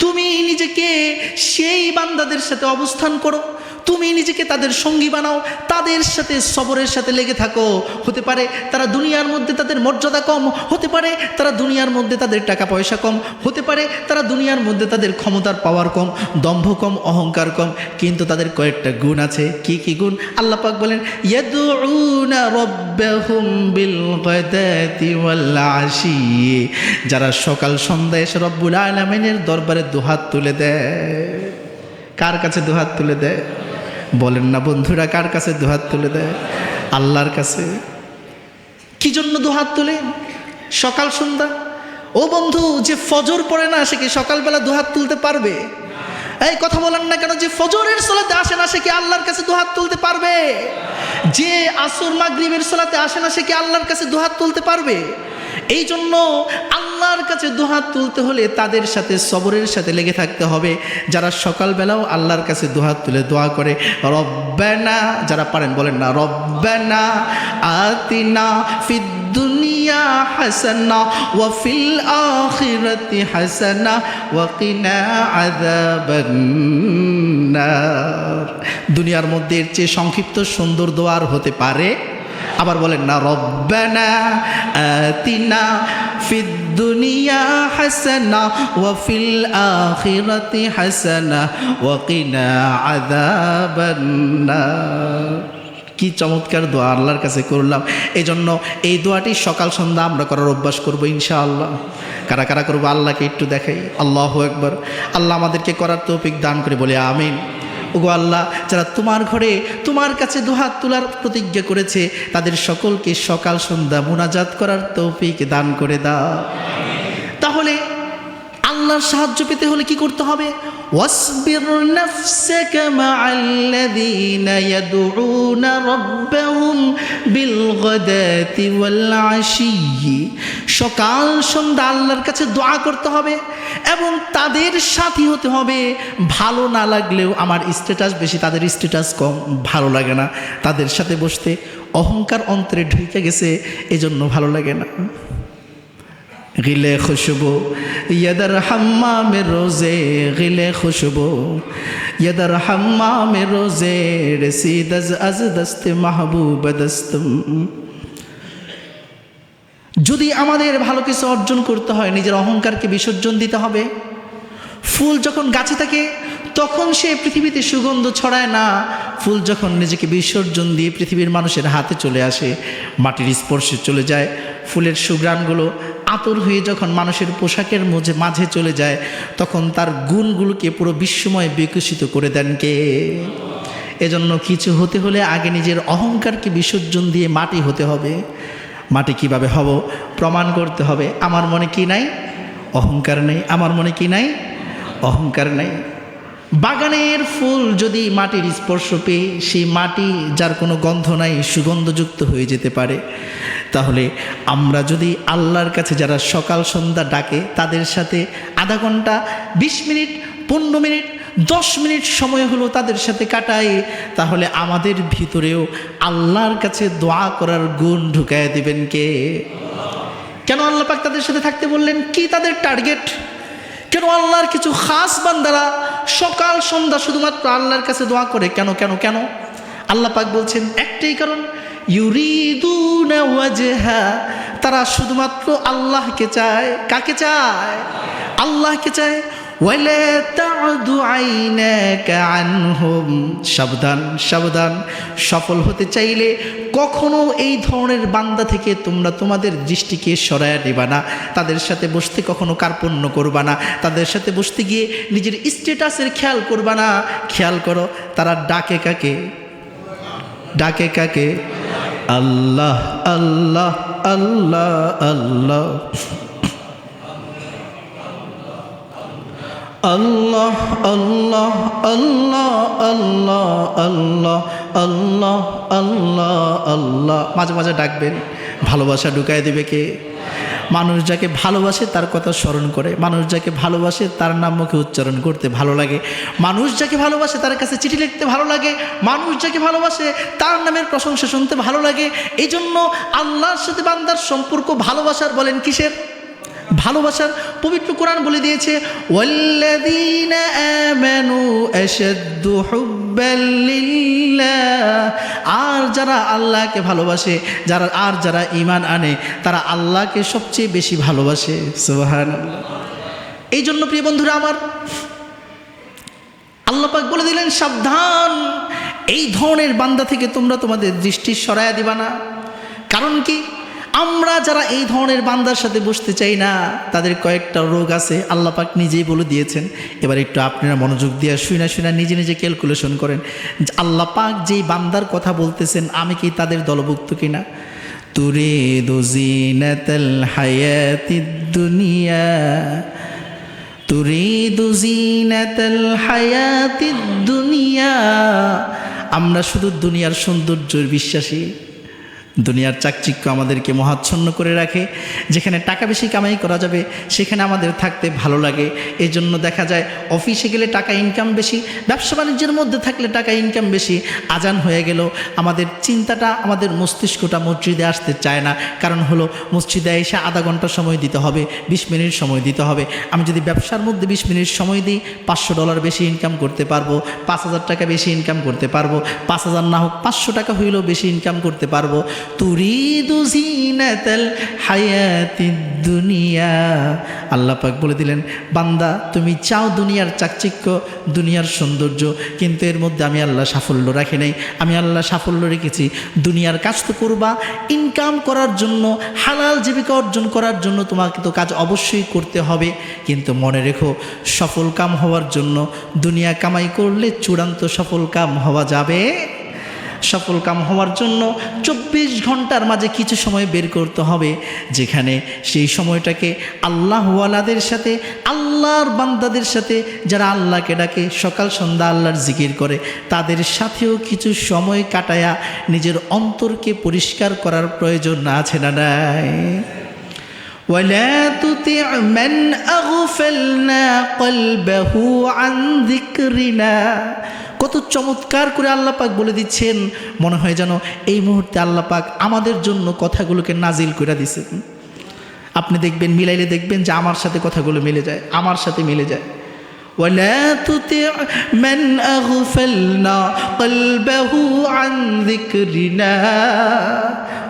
তুমি নিজেকে সেই বান্দাদের সাথে অবস্থান করো। তুমি নিজেকে তাদের সঙ্গী বানাও, তাদের সাথে সবরের সাথে লেগে থাকো। হতে পারে তারা দুনিয়ার মধ্যে তাদের মর্যাদা কম, হতে পারে তারা দুনিয়ার মধ্যে তাদের টাকা পয়সা কম, হতে পারে তারা দুনিয়ার মধ্যে তাদের ক্ষমতার পাওয়ার কম, দম্ভ কম, অহংকার কম, কিন্তু তাদের কয়েকটা গুণ আছে। কি কি গুণ? আল্লাহ পাক বলেন যারা সকাল সন্ধ্যায় এসে রব্বুল আলামিনের দরবারে দুহাত তুলে দেয়। কার কাছে দুহাত তুলে দেয়? বলেন না বন্ধুরা, কার কাছে দুহাত তুলে দেয়? আল্লাহর কাছে। কি জন্য দুহাত তুলে? সকাল, সন্ধ্যা? ও বন্ধু, যে ফজর পড়ে না, সে কি সকালবেলা দুহাত তুলতে পারবে? এই কথা বলেন না কেন, যে ফজরের সালাতে আসে না, সে কি আল্লাহর কাছে দুহাত তুলতে পারবে? যে আসর মাগরিবের সালাতে আসে না, সে কি আল্লাহর কাছে দুহাত তুলতে পারবে? এই জন্য আল্লাহর কাছে দুহাত তুলতে হলে তাদের সাথে সবরের সাথে লেগে থাকতে হবে। যারা সকালবেলাও আল্লাহর কাছে দুহাত তুলে দোয়া করে, রব্বানা, যারা পারেন বলেন না, রব্বানা আতিনা ফিদ দুনিয়া হাসানা ওয়া ফিল আখিরাতি হাসানা ওয়া কিনা আযাবান নার দুনিয়ার মধ্যে এর চেয়ে সংক্ষিপ্ত সুন্দর দোয়ার হতে পারে আবার বলেন না, রব্বানা আতিনা ফিদ দুনিয়া হাসানা ওয়া ফিল আখিরাতি হাসানা ওয়া কিনা কি চমৎকার দোয়া আল্লাহর কাছে করলাম। এই জন্য এই দোয়াটি সকাল সন্ধ্যা আমরা করার অভ্যাস করব ইনশাআল্লাহ। কারা কারা করব আল্লাহকে একটু দেখাই। আল্লাহ একবার আল্লাহ আমাদেরকে করার তৌফিক দান করে বলে আমিন। ওগো আল্লাহ, যারা তোমার ঘরে তোমার কাছে দুহাত তোলার প্রতিজ্ঞা করেছে, তাদের সকলকে সকাল সন্ধ্যা মোনাজাত করার তৌফিক দান করে দাও। আল্লাহর সাহায্য পেতে হলে কি করতে হবে? ওয়াসবির নাফসাকা মা'আল্লাযীনা ইয়াদ'উনা রাব্বাহুম বিল গাদাতি ওয়াল সকাল সন্ধ্যা আল্লাহর কাছে দোয়া করতে হবে এবং তাদের সাথী হতে হবে। ভালো না লাগলেও আমার স্ট্যাটাস বেশি, তাদের স্ট্যাটাস কম। ভালো লাগে না তাদের সাথে বসতে। অহংকার অন্তরে ঢুকে গেছে, এজন্য ভালো লাগে না। গিলে খুশবু। ইয়াদার হাম্মা মে রোজে গিলে খুশবু। ইয়াদার হাম্মা মে রোজে রসিদ আজ দস্তে মাহবুব দস্তম। যদি আমাদের ভালো কিছু অর্জন করতে হয়, নিজের অহংকারকে বিসর্জন দিতে হবে। ফুল যখন গাছে থাকে, তখন সে পৃথিবীতে সুগন্ধ ছড়ায় না। ফুল যখন নিজেকে বিসর্জন দিয়ে পৃথিবীর মানুষের হাতে চলে আসে, মাটির স্পর্শে চলে যায়। ফুলের সুগ্রাণগুলো আতর হয়ে যখন মানুষের পোশাকের মধ্যে মাঝে চলে যায়, তখন তার গুণগুলোকে পুরো বিশ্বময় বিকশিত করে দেন কে? এজন্য কিছু হতে হলে আগে নিজের অহংকারকে বিসর্জন দিয়ে মাটি হতে হবে। মাটি কীভাবে হব? প্রমাণ করতে হবে, আমার মনে কি নাই? অহংকার নেই, আমার মনে কি নাই? অহংকার নেই। বাগানের ফুল যদি মাটির স্পর্শ পেয়ে, সেই মাটি যার কোনো গন্ধ নাই, সুগন্ধযুক্ত হয়ে যেতে পারে। তাহলে আমরা যদি আল্লাহর কাছে যারা সকাল সন্ধ্যা ডাকে, তাদের সাথে আধা ঘণ্টা, বিশ মিনিট, পনেরো মিনিট, দশ মিনিট সময় হলো তাদের সাথে কাটাই, তাহলে আমাদের ভিতরেও আল্লাহর কাছে দোয়া করার গুণ ঢুকায় দিবেন কে? কেন আল্লাহ পাক তাদের সাথে থাকতে বললেন? কি তাদের টার্গেট কেন আল্লাহর কিছু খাস বান্দারা সকাল সন্ধ্যা শুধুমাত্র আল্লাহর কাছে দোয়া করে? কেন কেন কেন? আল্লাহ পাক বলছেন, একটাই কারণ তারা শুধুমাত্র আল্লাহকে চায়। কাকে চায়? আল্লাহকে চায়। সাবধান সাবধান। সফল হতে চাইলে কখনো এই ধরনের বান্দা থেকে তোমরা তোমাদের দৃষ্টিকে সরায় নেবা না। তাদের সাথে বসতে কখনো কার্পণ্য করবা না। তাদের সাথে বসতে গিয়ে নিজের স্ট্যাটাসের খেয়াল করবা না। খেয়াল করো, তারা ডাকে কাকে? ডাকে কাকে? আল্লাহ আল্লাহ আল্লাহ আল্লাহ। আল্লাহ আল্লাহ আল্লাহ আল্লাহ আল্লাহ আল্লাহ আল্লাহ আল্লাহ। মাঝে মাঝে ডাকবেন। ভালোবাসা ঢুকায় দেবে কে? মানুষ যাকে ভালোবাসে তার কথা স্মরণ করে। মানুষ যাকে ভালোবাসে তার নাম মুখে উচ্চারণ করতে ভালো লাগে। মানুষ যাকে ভালোবাসে তার কাছে চিঠি লিখতে ভালো লাগে। মানুষ যাকে ভালোবাসে তার নামের প্রশংসা শুনতে ভালো লাগে। এই জন্য আল্লাহর সাথে বান্দার সম্পর্ক ভালোবাসার বলেন কিসের? ভালোবাসার পবিত্র কোরআন বলে দিয়েছে আর যারা আল্লাহকে ভালোবাসে, যারা আর যারা ঈমান আনে, তারা আল্লাহকে সবচেয়ে বেশি ভালোবাসে। সুবহানাল্লাহ। এই জন্য প্রিয় বন্ধুরা আমার, আল্লাহ পাক বলে দিলেন, সাবধান। এই ধরনের বান্দা থেকে তোমরা তোমাদের দৃষ্টি সরায়া দিবা না। কারণ কি? আমরা যারা এই ধরনের বান্দার সাথে বসতে চাই না, তাদের কয়েকটা রোগ আছে, আল্লাহ পাক নিজেই বলে দিয়েছেন। এবার একটু আপনারা মনোযোগ দিয়ে শুনে শুনে নিজে নিজে ক্যালকুলেশন করেন আল্লাহ পাক যেই বান্দার কথা বলতেছেন, আমি কি তাদের দলভুক্ত কিনা? তুরে দোজিনাতাল হায়াতিদ দুনিয়া, তুরিদু জিনাতাল হায়াতিদ দুনিয়া। আমরা শুধু দুনিয়ার সৌন্দর্যের বিশ্বাসী। দুনিয়ার চাকচিক্য আমাদেরকে মহাচ্ছন্ন করে রাখে, যেখানে টাকা বেশি কামাই করা যাবে, সেখানে আমাদের থাকতে ভালো লাগে। এই জন্য দেখা যায়, অফিসে গেলে টাকা ইনকাম বেশি, ব্যবসা বাণিজ্যের মধ্যে থাকলে টাকা ইনকাম বেশি। আজান হয়ে গেল, আমাদের চিন্তাটা, আমাদের মস্তিষ্কটা মসজিদে আসতে চায় না। কারণ হলো, মসজিদে এসে আধা ঘণ্টা সময় দিতে হবে, বিশ মিনিট সময় দিতে হবে। আমি যদি ব্যবসার মধ্যে বিশ মিনিট সময় দিই, পাঁচশো ডলার বেশি ইনকাম করতে পারব, পাঁচ হাজার টাকা বেশি ইনকাম করতে পারব, পাঁচ হাজার না হোক, পাঁচশো টাকা হইলেও বেশি ইনকাম করতে পারব। তুরিদু জিনাতাল হায়াতিদ দুনিয়া। আল্লাহ পাক বলে দিলেন, বান্দা, তুমি চাও দুনিয়ার চাকচিক্য, দুনিয়ার সৌন্দর্য, কিন্তু এর মধ্যে আমি আল্লাহ সাফল্য রাখি নাই। আমি আল্লাহ সাফল্য রেখেছি। দুনিয়ার কাজ তো করবা ইনকাম করার জন্য, হালাল জীবিকা অর্জন করার জন্য তোমাকে তো কাজ অবশ্যই করতে হবে। কিন্তু মনে রেখো, সফল কাম হওয়ার জন্য দুনিয়া কামাই করলে চূড়ান্ত সফল কাম হওয়া যাবে। সফল কাম হওয়ার জন্য চব্বিশ ঘন্টার মাঝে কিছু সময় বের করতে হবে যেখানে সেই সময়টাকে আল্লাহওয়ালাদের সাথে আল্লাহর বান্দাদের সাথে যারা আল্লাহকে ডাকে সকাল সন্ধ্যা আল্লাহর জিকির করে তাদের সাথেও কিছু সময় কাটায়া নিজের অন্তরকে পরিষ্কার করার প্রয়োজন আছে না নাই ولا تطع من أغفلنا قلبه عن ذكرنا কত চমৎকার করে আল্লাহ পাক বলে দিচ্ছেন। মনে হয় যেন এই মুহূর্তে আল্লাহ পাক আমাদের জন্য কথাগুলোকে নাজিল করে দিছেন আপনি দেখবেন, মিলাইলে দেখবেন যে আমার সাথে কথাগুলো মিলে যায়, আমার সাথে মিলে যায়। ولا تطع من أغفلنا قلبه عن ذكرنا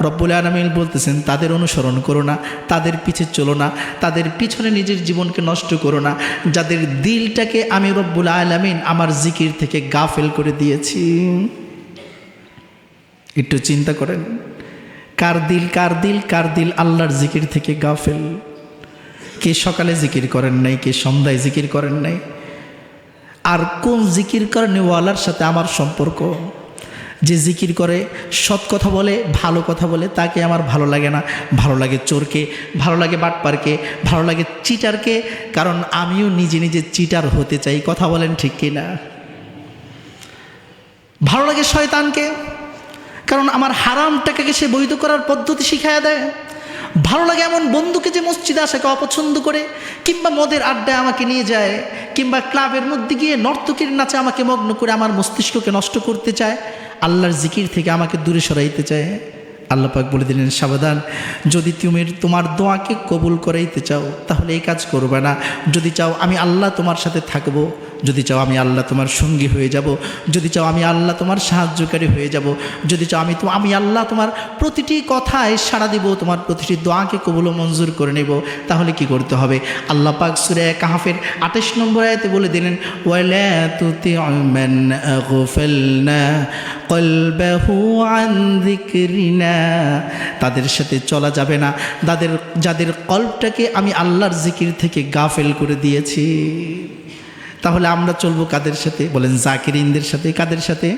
রব্বুল আলমিন বলতেছেন তাদের অনুসরণ করো না তাদের পিছে চলো না তাদের পিছনে নিজের জীবনকে নষ্ট করো না যাদের দিলটাকে আমি রব্বুল আলমিন আমার জিকির থেকে গাফেল করে দিয়েছি একটু চিন্তা করেন কার দিল কার দিল কার দিল আল্লাহর জিকির থেকে গাফেল কে সকালে জিকির করেন নাই, কে সন্ধ্যায় জিকির করেন নাই? আর কোন জিকির করেন ওয়ালার সাথে আমার সম্পর্ক? যে জিকির করে, সৎ কথা বলে, ভালো কথা বলে, তাকে আমার ভালো লাগে না। ভালো লাগে চোরকে, ভালো লাগে বাটপারকে, ভালো লাগে চিটারকে, কারণ আমিও নিজে নিজে চিটার হতে চাই। কথা বলেন ঠিক কি না? ভালো লাগে শয়তানকে, কারণ আমার হারাম টাকাকে সে বৈধ করার পদ্ধতি শিখাইয়া দেয়। ভালো লাগে এমন বন্ধুকে যে মসজিদে আসাকে অপছন্দ করে, কিংবা মদের আড্ডায় আমাকে নিয়ে যায়, কিংবা ক্লাবের মধ্যে গিয়ে নর্তকীর নাচে আমাকে মগ্ন করে আমার মস্তিষ্ককে নষ্ট করতে চায়, আল্লাহর জিকির থেকে আমাকে দূরে সরাইতে চায়। আল্লাহ পাক বলে দিলেন, সাবধান, যদি তুমি তোমার দোয়াকে কবুল করাইতে চাও, তাহলে এই কাজ করবে না। যদি চাও আমি আল্লাহ তোমার সাথে থাকব যদি চাও আমি আল্লাহ তোমার সঙ্গী হয়ে যাব, যদি চাও আমি আল্লাহ তোমার সাহায্যকারী হয়ে যাব, যদি চাও আমি তো, আমি আল্লাহ তোমার প্রতিটি কথায় সাড়া দিব, তোমার প্রতিটি দোয়াকে কবুল মঞ্জুর করে নেব, তাহলে কি করতে হবে? আল্লাহ পাক সুরে কাহাফের আঠাশ নম্বর আয়াতে বলে দিলেন তাদের সাথে চলা যাবে না। তাদের, যাদের কল্পটাকে আমি আল্লাহর জিকির থেকে গাফেল করে দিয়েছি। তাহলে আমরা চলবো কাদের সাথে? বলেন জাকির ইন্দের সাথে। কাদের সাথে?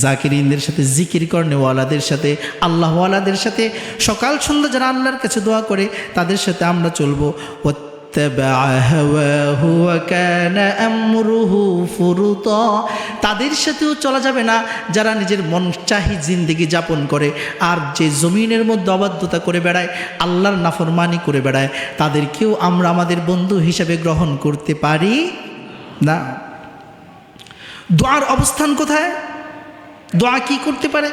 জাকির ইন্দের সাথে, জিকির কর্নেওয়ালাদের সাথে, আল্লাহওয়ালাদের সাথে। সকাল সন্ধ্যা যারা আল্লাহর কাছে দোয়া করে, তাদের সাথে আমরা চলবো। তাদের সাথেও চলা যাবে না। যারা নিজের মন চাহি জিন্দিগি যাপন করে, আর যে জমিনের মধ্যে অবাধ্যতা করে বেড়ায়, আল্লাহর নাফরমানি করে বেড়ায়, তাদেরকেও আমরা আমাদের বন্ধু হিসাবে গ্রহণ করতে পারি। না। দোয়ার অবস্থান কোথায়? দোয়া কি করতে পারে?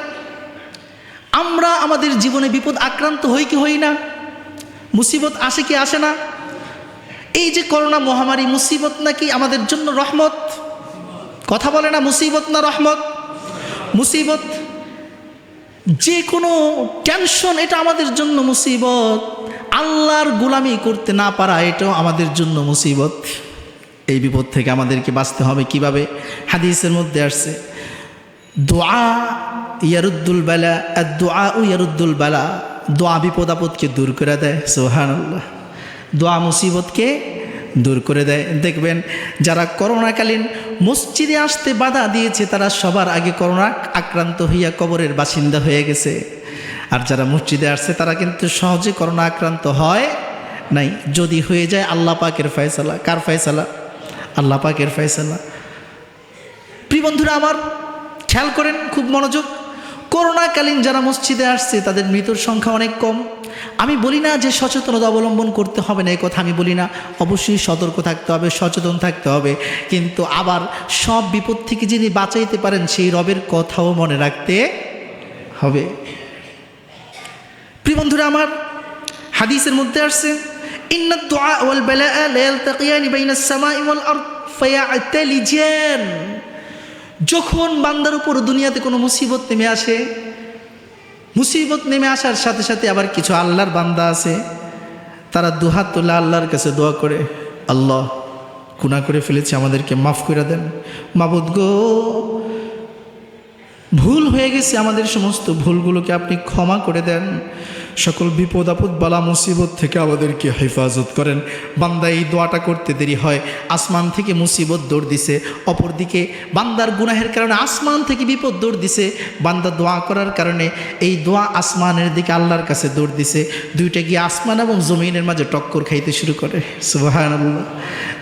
আমরা আমাদের জীবনে বিপদ আক্রান্ত হই কি হই না? মুসিবত আসে কি আসে না? এই যে করোনা মহামারী, মুসিবত নাকি আমাদের জন্য রহমত? কথা বলে না, মুসিবত না রহমত? মুসিবত যে কোনো টেনশন, এটা আমাদের জন্য মুসিবত। আল্লাহর গোলামি করতে না পারা, এটাও আমাদের জন্য মুসিবত। এই বিপদ থেকে আমাদেরকে বাঁচতে হবে কীভাবে? হাদিসের মধ্যে আসছে, দোয়া ইয়ারুদ্দুল বেলা, আর দোয়া ও ইয়ারুদ্দুল বেলা, দোয়া বিপদ আপদকে দূর করে দেয়। সোহান দোয়া মুসিবতকে দূর করে দেয়। দেখবেন, যারা করোনাকালীন মসজিদে আসতে বাধা দিয়েছে, তারা সবার আগে করোনা আক্রান্ত হইয়া কবরের বাসিন্দা হয়ে গেছে। আর যারা মসজিদে আসছে, তারা কিন্তু সহজে করোনা আক্রান্ত হয় নাই। যদি হয়ে যায়, আল্লাহ পাকের ফয়সালা। কার ফয়সালা? আল্লাহ পাকের ফয়সালা। প্রিয় বন্ধুরা, আমার খেয়াল করেন খুব মনোযোগ। করোনাকালীন যারা মসজিদে আসছে, তাদের মৃত্যুর সংখ্যা অনেক কম। আমি বলি না যে সচেতনতা অবলম্বন করতে হবে না এই কথা আমি বলি না। অবশ্যই সতর্ক থাকতে হবে, সচেতন থাকতে হবে। কিন্তু আবার সব বিপদ থেকে যিনি বাঁচাইতে পারেন, সেই রবের কথাও মনে রাখতে হবে। প্রিয় বন্ধুরা, আমার হাদিসের মধ্যে আসছে ওয়াল বালাআ লা ইয়ালতাকিয়ানি বাইনাস সামাই ওয়াল আরদ ফায়াতালিজান যখন বান্দার উপর দুনিয়াতে কোনো মুসিবত নেমে আসে, মুসিবত নেমে আসার সাথে সাথে আবার কিছু আল্লাহর বান্দা আছে, তারা দুহাত তোলা আল্লাহর কাছে দোয়া করে, আল্লাহ গুণা করে ফেলেছে, আমাদেরকে মাফ করে দেন। মাবুদ গো, ভুল হয়ে গেছে আমাদের সমস্ত ভুলগুলোকে আপনি ক্ষমা করে দেন। সকল বিপদ, আপদ, বালা, মুসিবত থেকে আমাদেরকে হেফাজত করেন। বান্দা এই দোয়াটা করতে দেরি হয়। আসমান থেকে মুসিবত দৌড় দিছে। অপরদিকে বান্দার গুনাহের কারণে আসমান থেকে বিপদ দৌড় দিছে। বান্দা দোয়া করার কারণে এই দোয়া আসমানের দিকে আল্লাহর কাছে দৌড় দিছে। দুইটা গিয়ে আসমান এবং জমিনের মাঝে টক্কর খাইতে শুরু করে। সুবাহান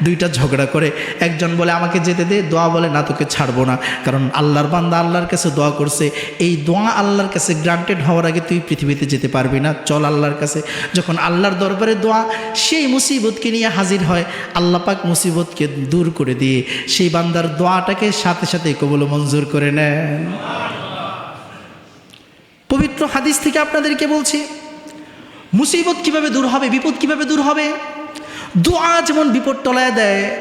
দুইটা ঝগড়া করে। একজন বলে, আমাকে যেতে দে। দোয়া বলে, না, তোকে ছাড়বো না। কারণ আল্লাহর বান্দা আল্লাহর কাছে দোয়া করছে। এই দোয়া আল্লাহর কাছে গ্রান্টেড হওয়ার আগে তুই পৃথিবীতে যেতে পারবি না। চল আল্লাহর কাছে। যখন আল্লাহর দরবারে দোয়া, সেই মুসিবতকে নিয়ে হাজির হয়, আল্লাহ পাক মুসিবতকে দূর করে দিয়ে সেই বান্দার দোয়াটাকে সাথে সাথে কবল মঞ্জুর করে নেন। পবিত্র হাদিস থেকে আপনাদেরকে বলছি, মুসিবত কীভাবে দূর হবে, বিপদ কীভাবে দূর হবে? দোয়া যেমন বিপদ টলায় দেয়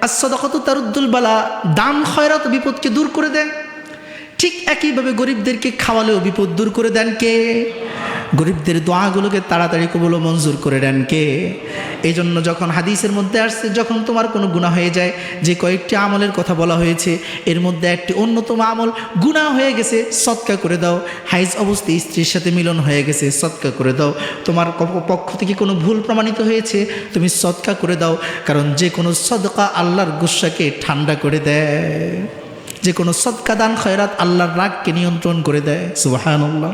আসাদকত তারুদ্দুল বালা, দান খয়রাত বিপদকে দূর করে দেয়। ঠিক একইভাবে গরিবদেরকে খাওয়ালেও বিপদ দূর করে দেন কে? গরিবদের দোয়াগুলোকে তাড়াতাড়ি কবল মঞ্জুর করে দেন কে? এই জন্য যখন হাদিসের মধ্যে আসছে, যখন তোমার কোনো গুণা হয়ে যায়, যে কয়েকটি আমলের কথা বলা হয়েছে, এর মধ্যে একটি অন্যতম আমল গুণা হয়ে গেছে, সৎকা করে দাও। হাইজ অবস্থায় স্ত্রীর সাথে মিলন হয়ে গেছে, সৎকা করে দাও। তোমার পক্ষ থেকে কোনো ভুল প্রমাণিত হয়েছে, তুমি সৎকা করে দাও। কারণ যে কোনো সদকা আল্লাহর গুসাকে ঠান্ডা করে দেয়। যে কোনো সৎকা দান, খয়রাত আল্লাহর রাগকে নিয়ন্ত্রণ করে দেয়। সুবাহান আল্লাহ